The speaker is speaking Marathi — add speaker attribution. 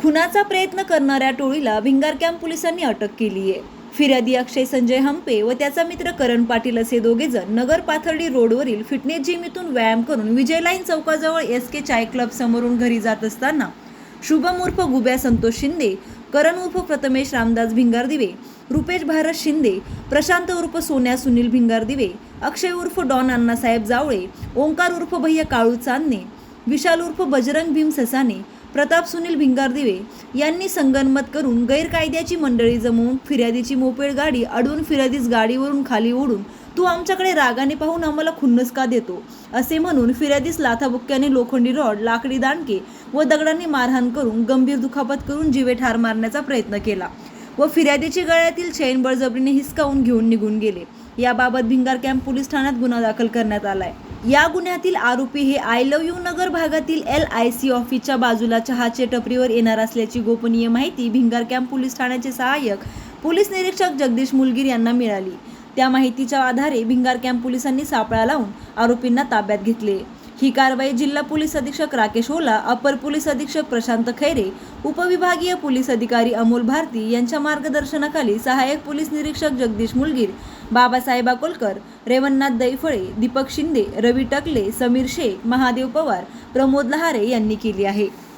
Speaker 1: खुनाचा प्रयत्न करणाऱ्या टोळीला भिंगार कॅम्प पोलिसांनी अटक केली आहे. फिर्यादी अक्षय संजय हंपे व त्याचा मित्र करण पाटील असे दोघे जण नगर पाथर्डी रोडवरील फिटनेस जिम इथून व्यायाम करून विजय लाईन चौकाजवळ एस के चाय क्लब समोरून घरी जात असताना शुभम उर्फ गुब्या संतोष शिंदे करण उर्फ प्रथमेश रामदास भिंगार दिवे रुपेश भारत शिंदे प्रशांत उर्फ सोन्या सुनील भिंगार दिवे अक्षय उर्फ डॉन अण्णासाहेब जावळे ओंकार उर्फ भैया काळू चांदणे विशाल उर्फ बजरंग भीम ससाने प्रताप सुनील भिंगारदिवे यांनी संगनमत करून गैरकायद्याची मंडळी जमवून फिर्यादीची मोपेड गाडी अडवून फिर्यादीस गाडीवरून खाली ओढून तू आमच्याकडे रागाने पाहून आम्हाला खुन्नस का देतो? असे म्हणून फिर्यादीस लाथाबुक्क्याने लोखंडी रॉड लाकडी दांडके व दगडांनी मारहाण करून गंभीर दुखापत करून जीवे ठार मारण्याचा प्रयत्न केला व फिर्यादीची गळ्यातील चैन बळजबरीने हिसकावून घेऊन निघून गेले. याबाबत भिंगार कॅम्प पोलीस ठाण्यात गुन्हा दाखल करण्यात आलाय. या गुन्ह्यातील आरोपी हे आय लव्ह यू नगर भागातील एल आय सी ऑफिसच्या बाजूला चहाचे टपरीवर येणार असल्याची गोपनीय माहिती भिंगार कॅम्प पोलीस ठाण्याचे सहाय्यक पोलीस निरीक्षक जगदीश मुलगीर यांना मिळाली. त्या माहितीच्या आधारे भिंगार कॅम्प पोलिसांनी सापळा लावून आरोपींना ताब्यात घेतले. ही कारवाई जिल्हा पोलीस अधीक्षक राकेश ओला अपर पोलीस अधीक्षक प्रशांत खैरे उपविभागीय पोलीस अधिकारी अमोल भारती यांच्या मार्गदर्शनाखाली सहाय्यक पोलीस निरीक्षक जगदीश मुलगीर बाबासाहेब अकोलकर रेवन्नाथ दैफळे दीपक शिंदे रवी टकले समीर शेख महादेव पवार प्रमोद लहारे यांनी केली आहे.